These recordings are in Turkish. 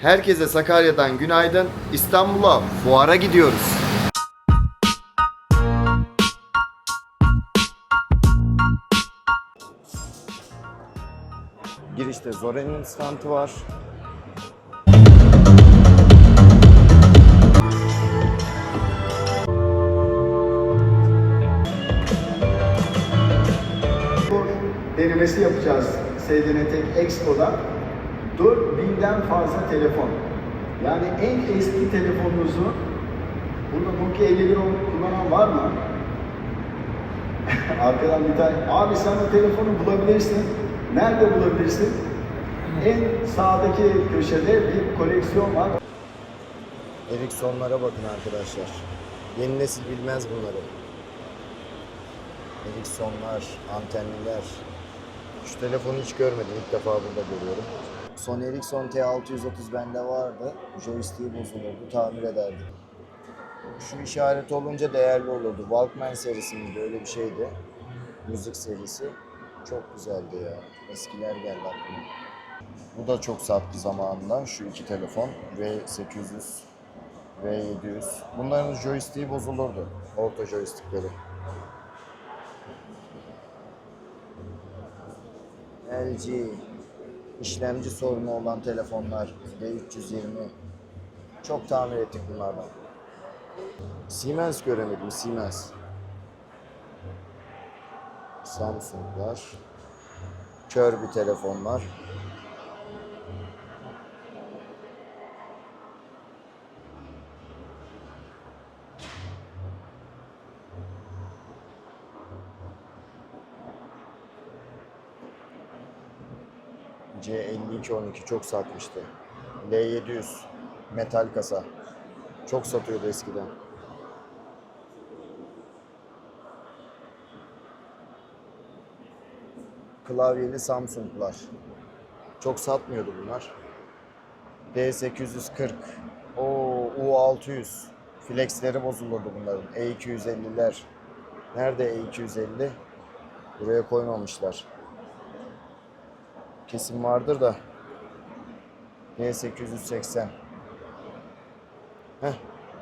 Herkese Sakarya'dan günaydın. İstanbul'a fuara gidiyoruz. Girişte Zore'nin standı var. Denemesi yapacağız SDNTEK Expo'da. 4000'den fazla telefon. Yani en eski telefonunuzu burada Nokia 5110 kullanan var mı? Arkadan bir tane, abi sen o telefonu bulabilirsin. Nerede bulabilirsin? En sağdaki köşede bir koleksiyon var. Ericsson'lara bakın arkadaşlar. Yeni nesil bilmez bunları. Ericsson'lar, antenliler. Şu telefonu hiç görmedim. ilk defa burada görüyorum. Sony Ericsson T630 bende vardı. Joystick'i bozulurdu, tamir ederdim. Şu işaret olunca değerli olurdu. Walkman serisi miydi? Öyle bir şeydi. Müzik serisi. Çok güzeldi ya. Eskiler geldi aklıma. Bu da çok sattı zamanında. Şu iki telefon. V800 V700. Bunların joystick'i bozulurdu. Orta joystickleri. LG işlemci sorunu olan telefonlar D320 çok tamir ettik bunlardan. Siemens göremedim Siemens. Samsung'lar. Kör bir telefonlar. C5212 çok satmıştı. L700 metal kasa. Çok satıyordu eskiden. Klavyeli Samsung'lar. Çok satmıyordu bunlar. D840. O U600. Flexleri bozulurdu bunların. E250'ler. Nerede E250? Buraya koymamışlar. Kesin vardır da. N880. Heh.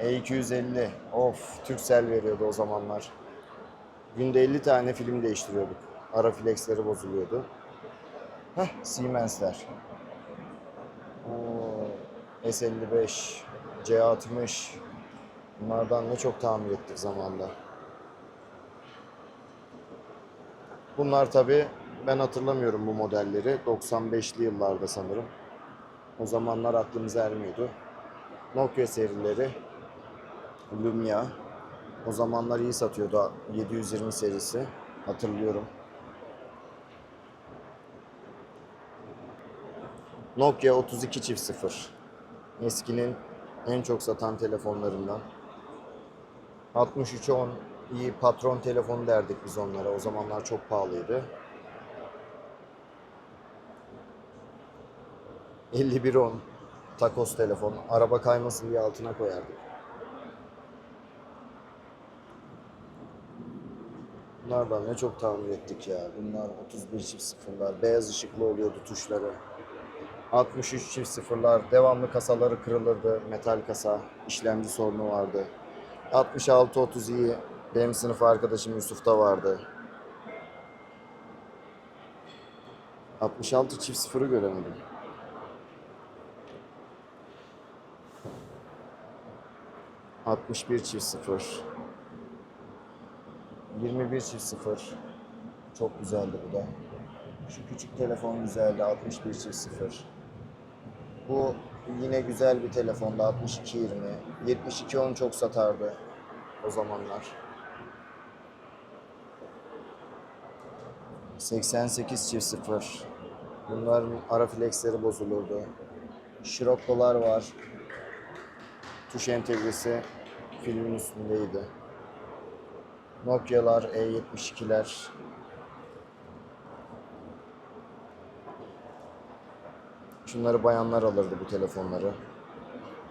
E250. Of. Turkcell veriyordu o zamanlar. Günde 50 tane film değiştiriyorduk. Ara flexleri bozuluyordu. Heh. Siemens'ler. Oo, S55. C60. Bunlardan ne çok tamir ettik zamanda. Bunlar tabi ben hatırlamıyorum bu modelleri. 95'li yıllarda sanırım. O zamanlar aklımıza ermiyordu. Nokia serileri. Lumia. O zamanlar iyi satıyordu. 720 serisi. Hatırlıyorum. Nokia 32 çift 0. Eskinin en çok satan telefonlarından. 6310 iyi patron telefonu derdik biz onlara. O zamanlar çok pahalıydı. 5110 takos telefon. Araba kaymasın diye altına koyardık. Bunlardan ne çok tamir ettik ya. Bunlar 31 çift sıfırlar. Beyaz ışıklı oluyordu tuşları. 63 çift sıfırlar. Devamlı kasaları kırılırdı. Metal kasa. işlemci sorunu vardı. 66-30 iyi. Benim sınıf arkadaşım Yusuf'ta vardı. 66 çift sıfırı göremedim. Altmış bir çift sıfır. 21 çift sıfır. Çok güzeldi bu da. Şu küçük telefon güzeldi. 61 çift sıfır. Bu yine güzel bir telefonda 6220. 7210 çok satardı o zamanlar. 88 çift sıfır. Bunların ara flexleri bozulurdu. Scirocco'lar var. Tuş entegresi filmin üstündeydi. Nokia'lar, E72'ler. Şunları bayanlar alırdı bu telefonları.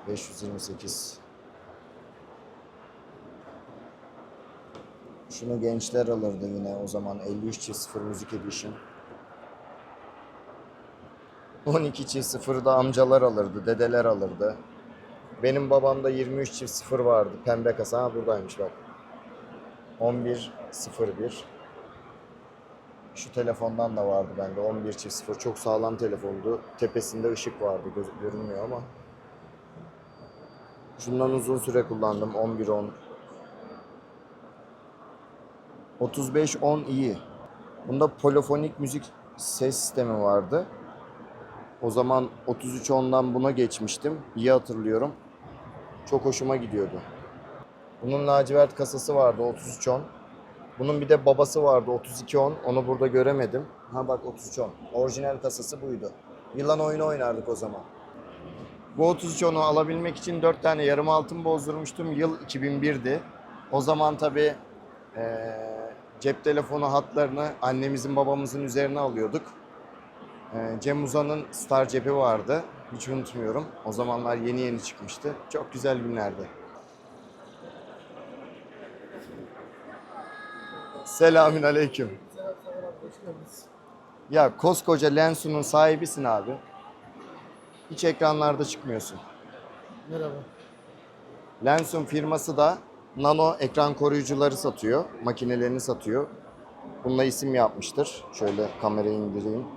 528. Şunu gençler alırdı yine o zaman 53 çift 0 Music Edition. 12 çift sıfır da amcalar alırdı, dedeler alırdı. Benim babamda 23 çift sıfır vardı. Pembe kasa. Ha buradaymış bak. 11 01. Şu telefondan da vardı bende. 11 çift sıfır. Çok sağlam telefondu. Tepesinde ışık vardı. Göz, görünmüyor ama. Şundan uzun süre kullandım. 11 10. 35 10 iyi. Bunda polifonik müzik ses sistemi vardı. O zaman 33 10'dan buna geçmiştim. İyi hatırlıyorum. Çok hoşuma gidiyordu. Bunun lacivert kasası vardı 33 10. Bunun bir de babası vardı 32 10. Onu burada göremedim. Ha bak 33 10. Orijinal kasası buydu. Yılan oyunu oynardık o zaman. Bu 33 10'u alabilmek için 4 tane yarım altın bozdurmuştum. Yıl 2001'di. O zaman tabii eee, cep telefonu hatlarını annemizin babamızın üzerine alıyorduk. Cem Uzan'ın Star cepi vardı. Hiç unutmuyorum. O zamanlar yeni yeni çıkmıştı. Çok güzel günlerdi. Selamün aleyküm. Ya koskoca Lensu'nun sahibisin abi. Hiç ekranlarda çıkmıyorsun. Merhaba. Lensun firması da nano ekran koruyucuları satıyor. Makinelerini satıyor. Bununla isim yapmıştır. Şöyle kamerayı indireyim.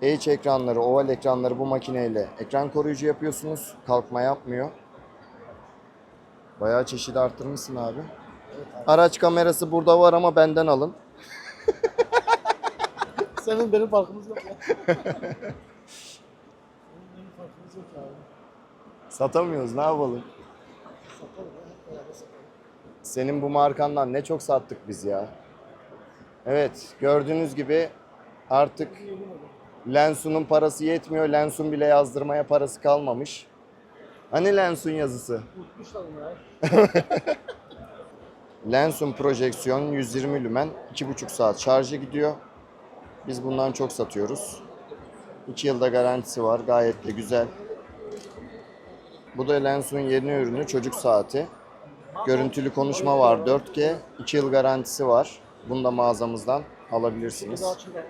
H ekranları, oval ekranları bu makineyle ekran koruyucu yapıyorsunuz. Kalkma yapmıyor. Bayağı çeşidi arttırmışsın abi. Araç kamerası burada var ama benden alın. Senin benim farkımız yok ya. Senin benim farkımız yok abi. Satamıyoruz ne yapalım? Satalım. Senin bu markandan ne çok sattık biz ya. Evet gördüğünüz gibi artık Lensun'un parası yetmiyor. Lensun bile yazdırmaya parası kalmamış. Hani Lensun yazısı? Unutmuşlar onu ya. Lensun projeksiyon 120 lümen 2,5 saat şarjı gidiyor. Biz bundan çok satıyoruz. 2 yılda garantisi var. Gayet de güzel. Bu da Lensun yeni ürünü çocuk saati. Görüntülü konuşma var 4G. 2 yıl garantisi var. Bunu da mağazamızdan alabilirsiniz. Daha açın bak.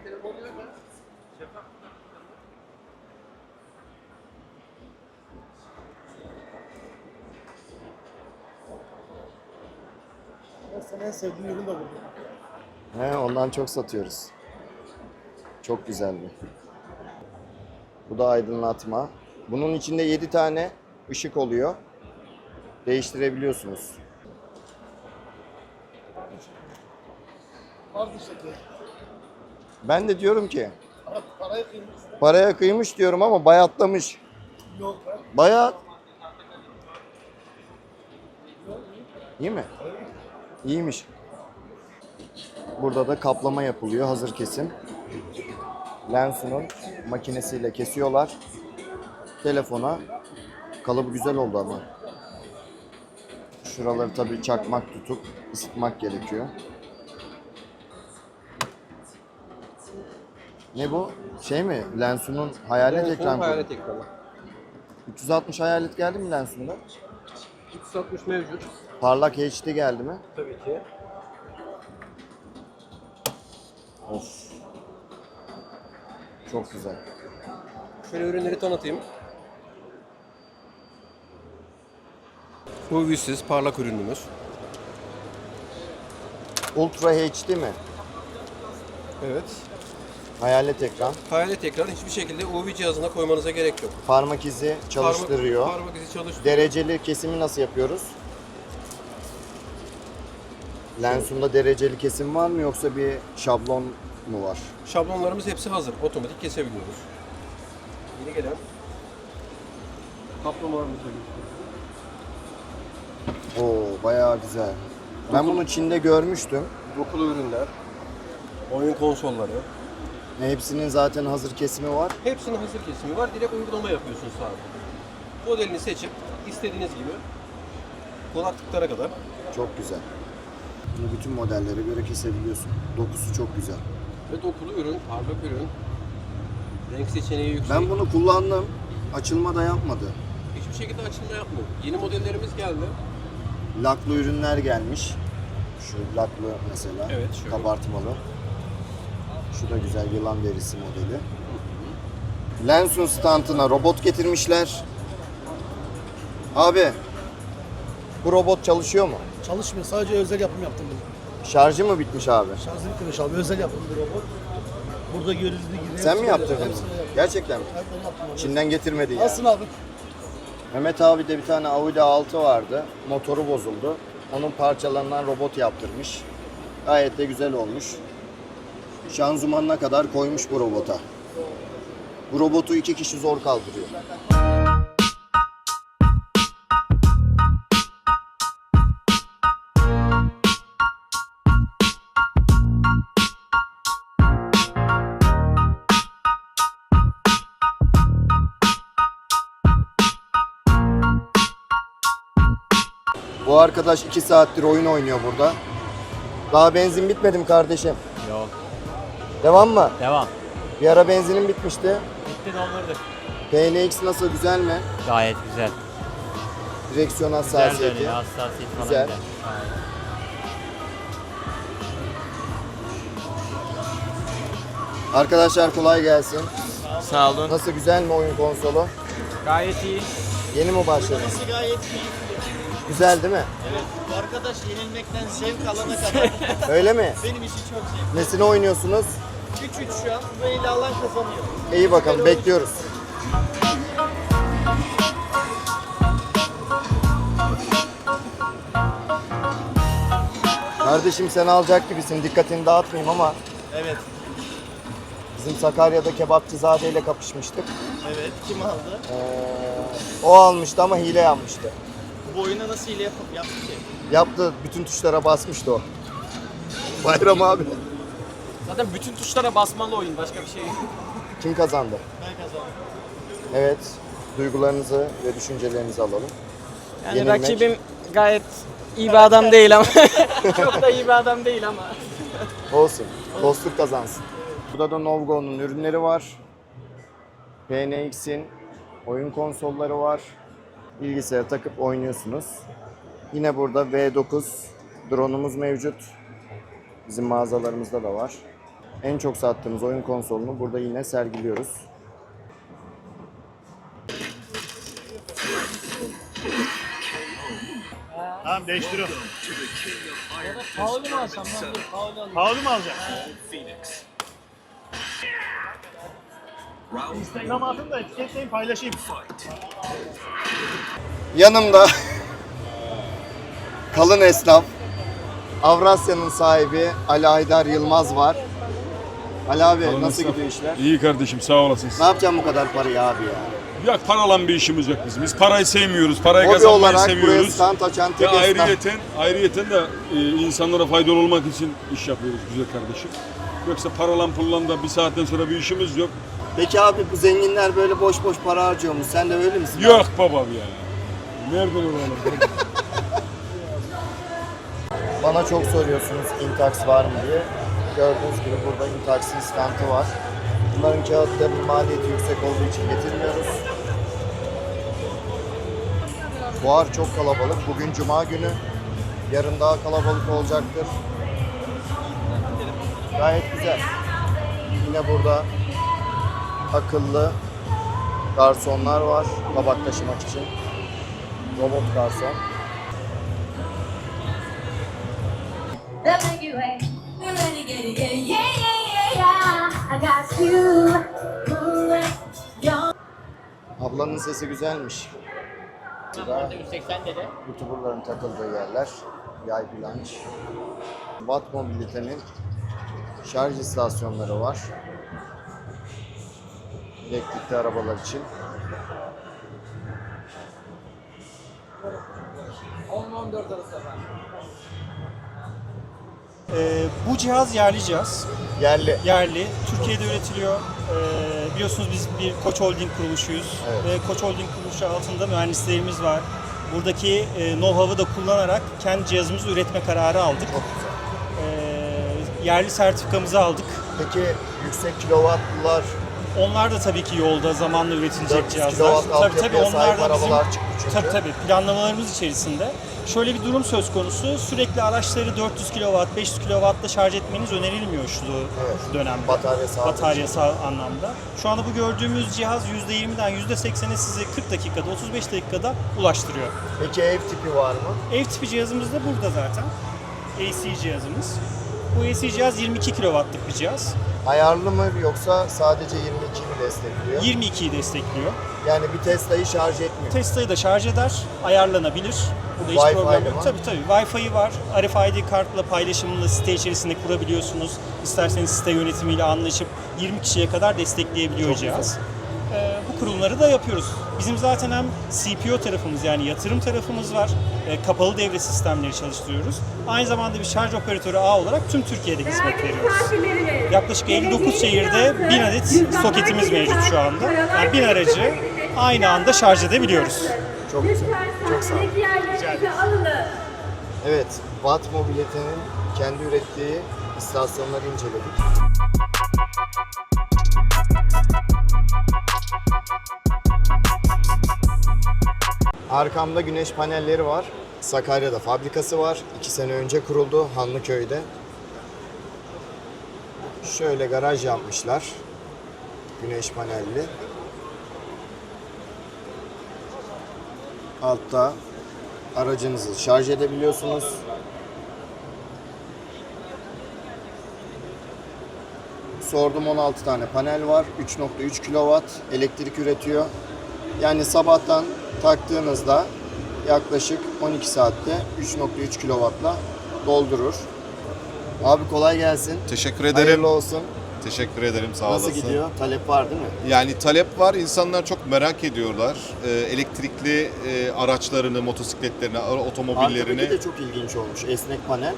Ya Senin en sevdiğin ürün de bu. He, ondan çok satıyoruz. Çok güzel bu. Bu da aydınlatma. Bunun içinde 7 tane ışık oluyor. Değiştirebiliyorsunuz. Vardı şekli. Ben de diyorum ki Para, parayı kıymış. paraya kıymış diyorum ama bayatlamış. Yok. Bayat. İyi mi? İyiymiş. Burada da kaplama yapılıyor hazır kesim. Lensunun makinesiyle kesiyorlar. Telefona kalıbı güzel oldu ama. Şuraları tabii çakmak tutup ısıtmak gerekiyor. Ne bu? Şey mi? Lensunun hayalet ekran kodu. Hayalet ekranı. 360 hayalet geldi mi Lensun'da? 360 mevcut. Parlak HD geldi mi? Tabii ki. Of. Çok güzel. Şöyle ürünleri tanıtayım. UV'siz parlak ürünümüz. Ultra HD mi? Evet. Hayalet ekran. Hayalet ekran hiçbir şekilde UV cihazına koymanıza gerek yok. Parmak izi çalıştırıyor. Parmak, parmak izi çalıştırıyor. Dereceli kesimi nasıl yapıyoruz? Lensun'da dereceli kesim var mı yoksa bir şablon mu var? Şablonlarımız hepsi hazır. Otomatik kesebiliyoruz. Yeni gelen kaplamalarımızı. Oo bayağı güzel. Ben bunu Çin'de görmüştüm. Dokulu ürünler. Oyun konsolları. Hepsinin zaten hazır kesimi var. Hepsinin hazır kesimi var. Direkt uygulama yapıyorsunuz sadece. Modelini seçip istediğiniz gibi kulaklıklara kadar Çok güzel. Bunu bütün modellere göre kesebiliyorsun. Dokusu çok güzel. ve dokulu ürün, parlak ürün, renk seçeneği yüksek. Ben bunu kullandım. Açılma da yapmadı. Hiçbir şekilde açılma yapmıyor. Yeni modellerimiz geldi. Laklı ürünler gelmiş. Şu laklı mesela. Evet, şöyle. Kabartmalı. Şu da güzel yılan derisi modeli. Lensun standına robot getirmişler. Abi bu robot çalışıyor mu? Çalışmıyor. Sadece özel yapım yaptım bunu. Şarjı mı bitmiş abi? Şarjı bitmemiş abi. Özel yapım bir robot. Burada görüldüğü gibi. Sen mi yaptırdın bunu? hepsini yaptım. Gerçekten mi? Ben yaptım. Çin'den getirmedi ya. Alsın abi. Mehmet abi de bir tane Audi 6 vardı. Motoru bozuldu. Onun parçalarından robot yaptırmış. Gayet de güzel olmuş. Şanzımanına kadar koymuş bu robota. Bu robotu iki kişi zor kaldırıyor. Arkadaş 2 saattir oyun oynuyor burada. Daha benzin bitmedi mi kardeşim? Yok. Devam mı? Devam. Bir ara benzinim bitmişti. Bitti doldurduk. PNX nasıl güzel mi? Gayet güzel. Direksiyon Güzel hassasiyeti. dönüyor. Hassasiyet falan Güzel. güzel. Arkadaşlar kolay gelsin. Sağ olun. Nasıl güzel mi oyun konsolu? Gayet iyi. Yeni mi başladın? Gayet iyi. Güzel değil mi? Evet. Bu arkadaş yenilmekten zevk alana kadar Öyle mi? benim için çok zevk. Nesini oynuyorsunuz? 3-3 şu an. Bu eli alan kazanıyor. İyi bakalım bekliyoruz. Kardeşim sen alacak gibisin. Dikkatini dağıtmayayım ama Evet. bizim Sakarya'da kebapçızade ile kapışmıştık. Evet. Kim aldı? Ee, o almıştı ama hile yapmıştı. Bu oyuna nasıl hile yaptı ki? Yaptı, bütün tuşlara basmıştı o. Bayram abi. Zaten bütün tuşlara basmalı oyun başka bir şey yok. Kim kazandı? Ben kazandım. Evet, duygularınızı ve düşüncelerinizi alalım. Yani Yenilmek. rakibim gayet iyi bir adam değil ama çok da iyi bir adam değil ama. Olsun, dostluk kazansın. Burada da Novgo'nun ürünleri var. PNX'in oyun konsolları var. Bilgisayara takıp oynuyorsunuz. Yine burada V9 drone'umuz mevcut. Bizim mağazalarımızda da var. En çok sattığımız oyun konsolunu burada yine sergiliyoruz. Tamam değiştiriyorum. Pahalı mı alsam ben bir pahalı alayım. Pahalı mı alacaksın? Instagram atın da etiketleyin paylaşayım. Yanımda kalın esnaf Avrasya'nın sahibi Ali Aydar Yılmaz var. Ali abi nasıl gidiyor işler? İyi kardeşim sağ olasın. Ne yapacağım bu kadar parayı abi ya? Ya paralan bir işimiz yok bizim. Biz parayı sevmiyoruz. Parayı Hobi kazanmayı olarak buraya seviyoruz. stand açan tek esnaf. ayrıyeten, ayrıyeten de e, insanlara faydalı olmak için iş yapıyoruz güzel kardeşim. Yoksa paralan pullan da bir saatten sonra bir işimiz yok. Peki abi bu zenginler böyle boş boş para harcıyormuş. Sen de öyle misin? Yok babam ya. Nereden olalım? Bana çok soruyorsunuz Intax var mı diye. Gördüğünüz gibi burada Intax'in standı var. Bunların kağıtlarının maliyeti yüksek olduğu için getirmiyoruz. Fuar çok kalabalık. Bugün cuma günü. Yarın daha kalabalık olacaktır. Gayet güzel. Yine burada akıllı garsonlar var tabak taşımak için. Robot garson. Ablanın sesi güzelmiş. Burada 180 dedi. YouTuber'ların takıldığı yerler. Yay planş. Watt Mobility'nin şarj istasyonları var. Elektrikli arabalar için. Ee, bu cihaz yerli cihaz. Yerli. Yerli. Türkiye'de üretiliyor. Ee, biliyorsunuz biz bir Koç Holding kuruluşuyuz. Evet. Ve Koç Holding kuruluşu altında mühendislerimiz var. Buradaki e, know-how'ı da kullanarak kendi cihazımızı üretme kararı aldık. Çok güzel. Ee, yerli sertifikamızı aldık. Peki yüksek kilowattlılar Onlar da tabii ki yolda zamanla üretilecek 400 cihazlar. Tabii tabii onlar da bizim. Tabii tabii planlamalarımız içerisinde. Şöyle bir durum söz konusu. Sürekli araçları 400 kW, 500 kW'da şarj etmeniz önerilmiyor şu, şu dönemde. Batarya Bataryasal anlamda. Şu anda bu gördüğümüz cihaz %20'den %80'e sizi 40 dakikada, 35 dakikada ulaştırıyor. Peki ev tipi var mı? Ev tipi cihazımız da burada zaten. AC cihazımız. Bu AC cihaz 22 kW'lık bir cihaz. Ayarlı mı yoksa sadece 22 mi destekliyor? 22'yi destekliyor. Yani bir Tesla'yı şarj etmiyor. Tesla'yı da şarj eder, ayarlanabilir. Burada hiç Wi-Fi'li problem yok. Tabii tabii. Wi-Fi'yi var. RFID kartla paylaşımını site içerisinde kurabiliyorsunuz. İsterseniz site yönetimiyle anlaşıp 20 kişiye kadar destekleyebiliyor Çok cihaz. Ee, bu kurumları da yapıyoruz. Bizim zaten hem CPO tarafımız yani yatırım tarafımız var. Ee, kapalı devre sistemleri çalıştırıyoruz. Aynı zamanda bir şarj operatörü ağ olarak tüm Türkiye'de hizmet veriyoruz. Yaklaşık 59 şehirde 1000 adet soketimiz mevcut şu anda. Yani 1000 aracı aynı anda şarj edebiliyoruz. Çok güzel. Çok sağ ol. alın. Evet, Watt Mobility'nin kendi ürettiği istasyonları inceledik. Arkamda güneş panelleri var. Sakarya'da fabrikası var. İki sene önce kuruldu Hanlıköy'de. Şöyle garaj yapmışlar. Güneş panelli. Altta aracınızı şarj edebiliyorsunuz. Sordum 16 tane panel var. 3.3 kW elektrik üretiyor. Yani sabahtan taktığınızda yaklaşık 12 saatte 3.3 kW'la doldurur. Abi kolay gelsin. Teşekkür ederim. Hayırlı olsun. Teşekkür ederim sağ Nasıl olasın. gidiyor? Talep var değil mi? Yani talep var. İnsanlar çok merak ediyorlar. Ee, elektrikli e, araçlarını, motosikletlerini, otomobillerini. Arkadaki de çok ilginç olmuş. Esnek panel.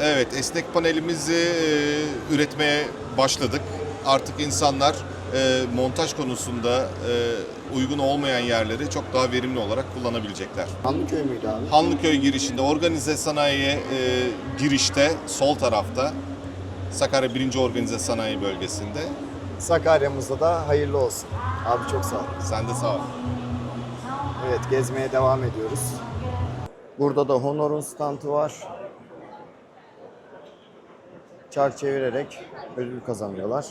Evet, esnek panelimizi e, üretmeye başladık. Artık insanlar e, montaj konusunda e, uygun olmayan yerleri çok daha verimli olarak kullanabilecekler. Hanlıköy müydü abi? Hanlıköy girişinde, organize sanayiye e, girişte, sol tarafta. Sakarya 1. Organize Sanayi Bölgesi'nde. Sakarya'mızda da hayırlı olsun. Abi çok sağ ol. Sen de sağ ol. Evet gezmeye devam ediyoruz. Burada da Honor'un standı var. Çark çevirerek ödül kazanıyorlar.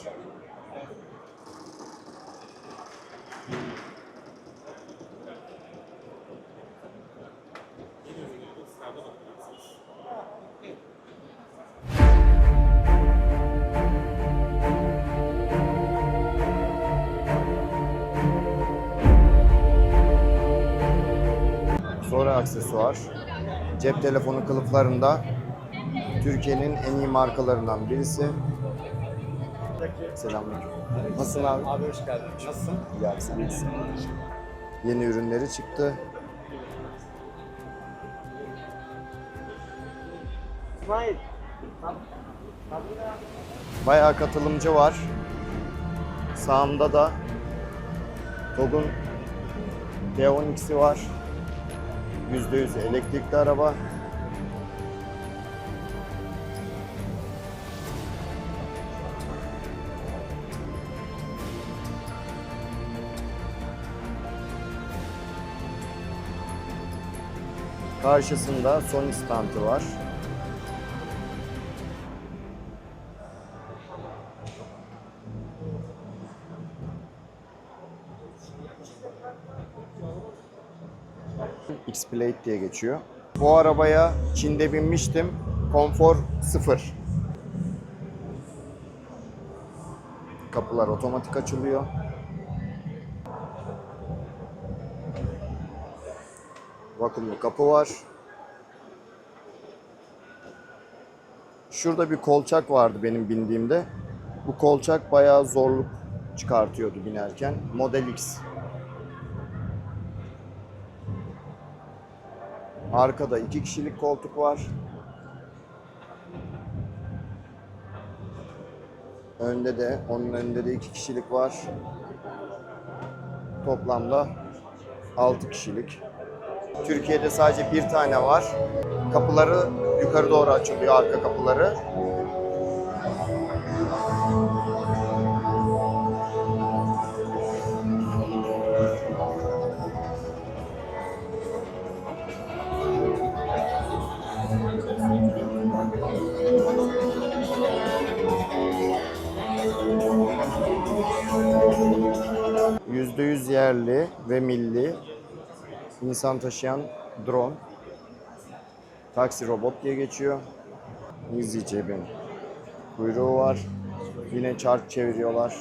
Sonra aksesuar. Cep telefonu kılıflarında Türkiye'nin en iyi markalarından birisi. Selamünaleyküm. Nasılsın abi? Abi hoş geldin. Nasılsın? İyi abi sen nasılsın? Yeni ürünleri çıktı. İsmail. Bayağı katılımcı var. Sağımda da TOG'un D12'si var. %100 elektrikli araba. Karşısında Sony standı var. X-Plate diye geçiyor. Bu arabaya Çin'de binmiştim. Konfor sıfır. Kapılar otomatik açılıyor. Vakumlu kapı var. Şurada bir kolçak vardı benim bindiğimde. Bu kolçak bayağı zorluk çıkartıyordu binerken. Model X. Arkada iki kişilik koltuk var. Önde de, onun önünde de iki kişilik var. Toplamda 6 kişilik. Türkiye'de sadece bir tane var. Kapıları yukarı doğru açılıyor, arka kapıları. Yerli ve milli insan taşıyan drone. Taksi robot diye geçiyor. Easy cebin kuyruğu var. Yine çark çeviriyorlar.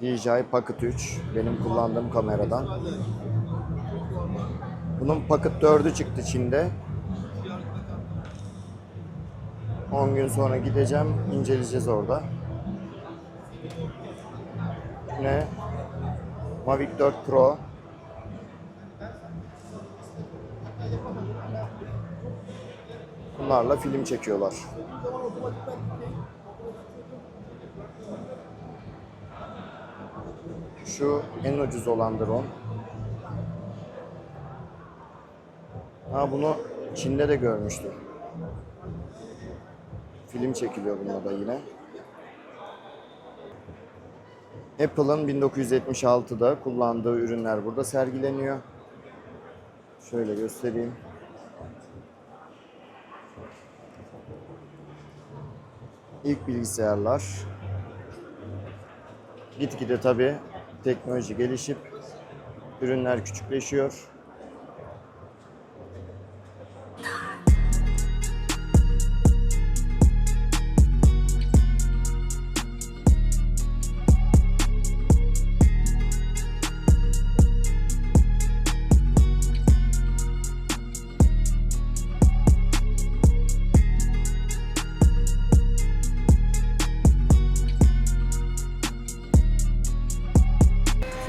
DJI Pocket 3 benim kullandığım kameradan. Bunun Pocket 4'ü çıktı Çin'de. 10 gün sonra gideceğim, inceleyeceğiz orada. Ne? Mavic 4 Pro. Bunlarla film çekiyorlar. Şu en ucuz olan drone. Ha bunu Çin'de de görmüştüm. Film çekiliyor bununla da yine. Apple'ın 1976'da kullandığı ürünler burada sergileniyor. Şöyle göstereyim. İlk bilgisayarlar. Gitgide tabi teknoloji gelişip ürünler küçükleşiyor.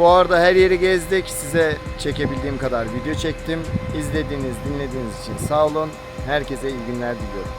Fuarda her yeri gezdik. Size çekebildiğim kadar video çektim. İzlediğiniz, dinlediğiniz için sağ olun. Herkese iyi günler diliyorum.